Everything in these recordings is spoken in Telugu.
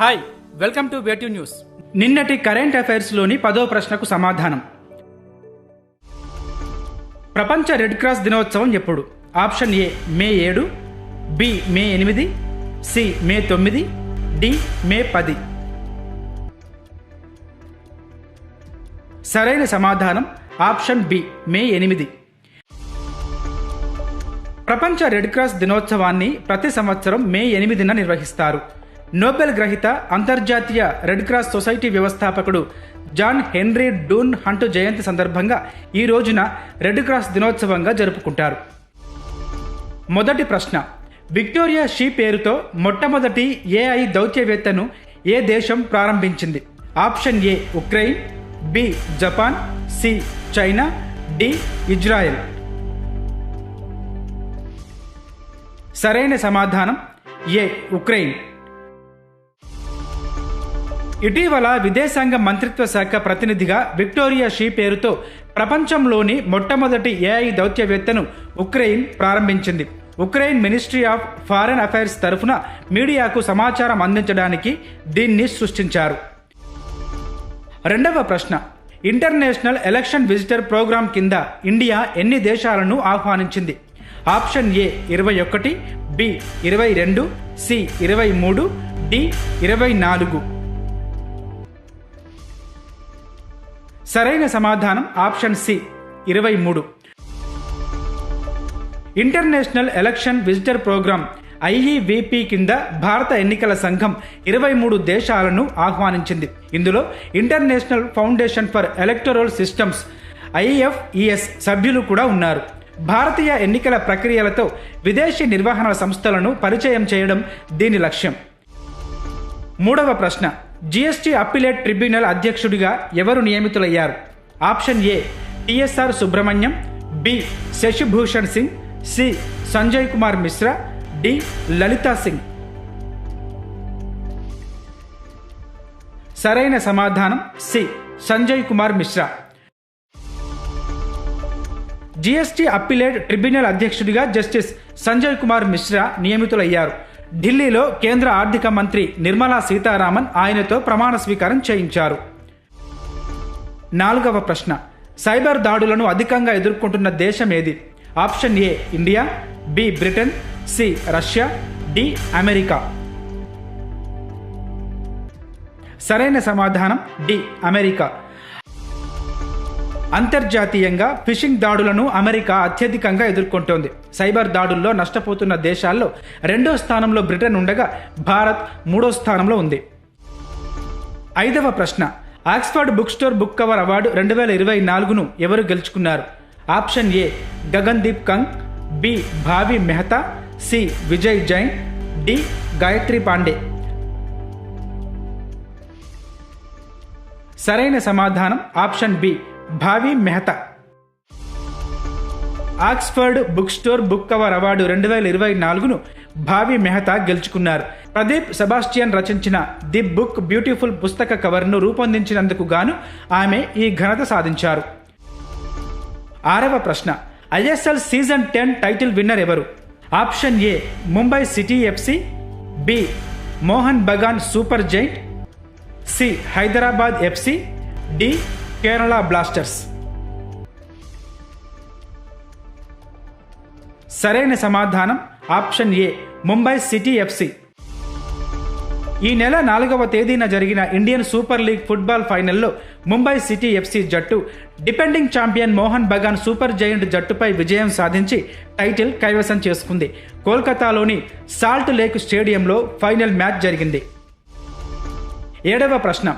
Hi welcome to Way2 news నిన్నటి కరెంట్ అఫైర్స్లోని పదో ప్రశ్నకు సమాధానం. ప్రపంచ రెడ్ క్రాస్ దినోత్సవం ఎప్పుడు? ఆప్షన్ ఏ మే ఏడు బి మే ఎనిమిది సి మే తొమ్మిది డి మే పది. సరైన సమాధానం ఆప్షన్ బి మే ఎనిమిది. ప్రపంచ రెడ్ క్రాస్ దినోత్సవాన్ని ప్రతి సంవత్సరం మే ఎనిమిదిన నిర్వహిస్తారు. నోబెల్ గ్రహీత అంతర్జాతీయ రెడ్ క్రాస్ సొసైటీ వ్యవస్థాపకుడు జాన్ హెన్రీ డూన్ హంట్ జయంతి సందర్భంగా ఈ రోజున రెడ్ క్రాస్ దినోత్సవంగా జరుపుకుంటారు. మొదటి ప్రశ్న. విక్టోరియా షీ పేరుతో మొట్టమొదటి ఏఐ దౌత్యవేత్తను ఏ దేశం ప్రారంభించింది? Option A Ukraine B Japan C China D Israel. సరైన సమాధానం. A Ukraine. ఇటీవల విదేశాంగ మంత్రిత్వ శాఖ ప్రతినిధిగా విక్టోరియా షీ పేరుతో ప్రపంచంలోని మొట్టమొదటి ఏఐ దౌత్యవేత్తను ఉక్రెయిన్ ప్రారంభించింది. Ukraine ministry of foreign affairs తరఫున మీడియాకు సమాచారం అందించడానికి దీన్ని సృష్టించారు. రెండవ ప్రశ్న. ఇంటర్నేషనల్ ఎలక్షన్ విజిటర్ ప్రోగ్రాం కింద ఇండియా ఎన్ని దేశాలను ఆహ్వానించింది? ఆప్షన్ ఏ ఇరవై ఒకటి బి ఇరవై రెండు సి ఇరవై మూడు డి ఇరవై నాలుగు. సరైన సమాధానం ఆప్షన్ సి ఇరవై మూడు. International election visitor programme IEVP కింద భారత ఎన్నికల సంఘం ఇరవై మూడు దేశాలను ఆహ్వానించింది. ఇందులో international foundation for electoral systems IFES సభ్యులు కూడా ఉన్నారు. భారతీయ ఎన్నికల ప్రక్రియలతో విదేశీ నిర్వహణ సంస్థలను పరిచయం చేయడం దీని లక్ష్యం. మూడవ ప్రశ్న. జిఎస్టీ అప్పిలేట్ ట్రిబ్యునల్ అధ్యక్షుడిగా ఎవరు నియమితులయ్యారు? Option A TSR Subrahmanyam B Shashibhushan Singh C Sanjay Kumar Mishra D Lalita Singh. సరైన సమాధానం C Sanjay Kumar Mishra. GST appellate tribunal అధ్యక్షుడిగా జస్టిస్ సంజయ్ కుమార్ మిశ్రా నియమితులయ్యారు. ఢిల్లీలో కేంద్ర ఆర్థిక మంత్రి నిర్మలా సీతారామన్ ఆయనతో ప్రమాణ స్వీకారం చేయించారు. నాలుగవ ప్రశ్న. సైబర్ దాడులను అధికంగా ఎదుర్కొంటున్న దేశం ఏది? Option A India B Britain C Russia D America. సరైన సమాధానం డి అమెరికా. అంతర్జాతీయంగా ఫిషింగ్ దాడులను అమెరికా అత్యధికంగా ఎదుర్కొంటోంది. సైబర్ దాడుల్లో నష్టపోతున్న దేశాల్లో రెండో స్థానంలో బ్రిటన్ ఉండగా భారత్ మూడో స్థానంలో ఉంది. ఐదవ ప్రశ్న. Oxford book store book cover award రెండు వేల ఇరవై నాలుగును ఎవరు గెలుచుకున్నారు? Option A. Gagandeep Kang B. Bhavi Mehta C. Vijay Jain D. Gayatri Pandey. సరైన సమాధానం option B. Bhavi Mehta. Oxford book store book cover award రెండు వేల ఇరవై నాలుగును భావి మెహతా గెలుచుకున్నారు. ప్రదీప్ సెబాస్టియన్ రచించిన ది బుక్ బ్యూటిఫుల్ పుస్తక కవర్ను రూపొందించినందుకు గాను ఆమె ఈ ఘనత సాధించారు. ఆరవ ప్రశ్న. ISL season ten title winner ఎవరు? Option A Mumbai city FC B Mohun Bagan super giant C Hyderabad FC D Kerala blasters సరైన సమాధానం option A Mumbai city FC ఈ నెల నాలుగవ తేదీన జరిగిన ఇండియన్ సూపర్ లీగ్ ఫుట్బాల్ ఫైనల్లో ముంబై సిటీ ఎఫ్సి జట్టు defending champion Mohun Bagan super giant జట్టుపై విజయం సాధించి టైటిల్ కైవసం చేసుకుంది. కోల్కతాలోని సాల్ట్ లేక్ స్టేడియంలో ఫైనల్ మ్యాచ్ జరిగింది. ఏడవ ప్రశ్న.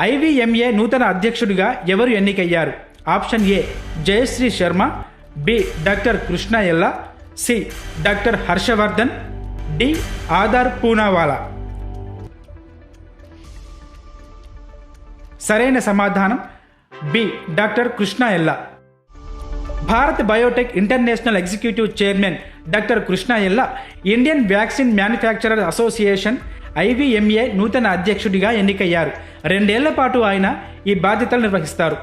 ఐవీఎంఏ నూతన అధ్యక్షుడిగా ఎవరు ఎన్నికయ్యారు? Option A Jayashree Sharma B doctor Krishna Ella C doctor Harshavardhan D Adar Poonawalla. సరైన సమాధానం B doctor Krishna Ella Bharat biotech international executive chairman doctor Krishna Ella Indian vaccine manufacturer association IVMA నూతన అధ్యక్షుడిగా ఎన్నికయ్యారు. రెండేళ్ళ పాటు ఆయన ఈ బాధ్యతలు నిర్వహిస్తారు.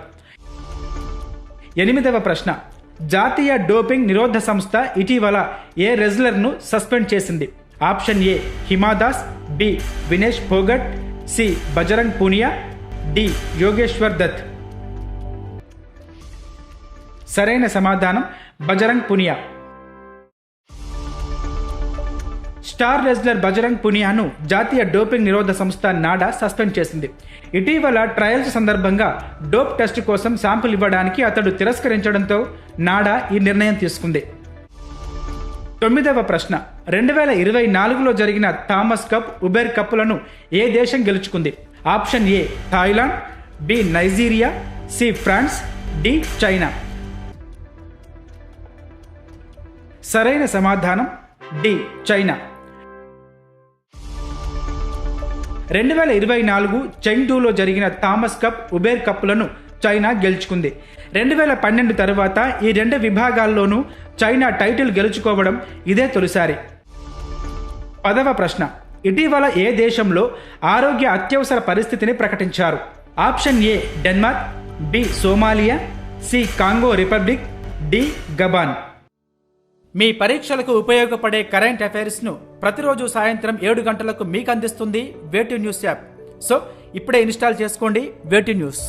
ఎనిమిదవ ప్రశ్న. జాతీయ డోపింగ్ నిరోధ సంస్థ ఇటీవల ఏ రెజ్లర్ను సస్పెండ్ చేసింది? Option A Hima Das B Vinesh Phogat C Bajrang Punia D Yogeshwar Dutt. సరైన సమాధానం బజరంగ్ పునియా. స్టార్ రెజ్లర్ బజరంగ్ పునియాను జాతీయ డోపింగ్ నిరోధ సంస్థ నాడా సస్పెండ్ చేసింది. ఇటీవల ట్రయల్స్ సందర్భంగా డోప్ టెస్ట్ కోసం శాంపుల్ ఇవ్వడానికి అతడు తిరస్కరించడంతో నాడా ఈ నిర్ణయం తీసుకుంది. తొమ్మిదవ ప్రశ్న. రెండు వేల ఇరవై నాలుగులో జరిగిన థామస్ కప్ ఉబెర్ కప్లను ఏ దేశం గెలుచుకుంది? Option A Thailand B Nigeria C France D China. సరైన సమాధానం డి చైనా. రెండు వేల ఇరవై నాలుగు చెంగ్డూలో జరిగిన థామస్ కప్ ఉబేర్ కప్లను చైనా గెలుచుకుంది. రెండు వేల పన్నెండు తరువాత ఈ రెండు విభాగాల్లోనూ చైనా టైటిల్ గెలుచుకోవడం ఇదే తొలిసారి. పదవ ప్రశ్న. ఇటీవల ఏ దేశంలో ఆరోగ్య అత్యవసర పరిస్థితిని ప్రకటించారు? Option A Denmark B Somalia C Congo republic D Gabon. మీ పరీక్షలకు ఉపయోగపడే కరెంట్ అఫైర్స్ను ప్రతిరోజు సాయంత్రం ఏడు గంటలకు మీకు అందిస్తుంది వేటి న్యూస్ యాప్. సో ఇప్పుడే ఇన్స్టాల్ చేసుకోండి వేటి న్యూస్.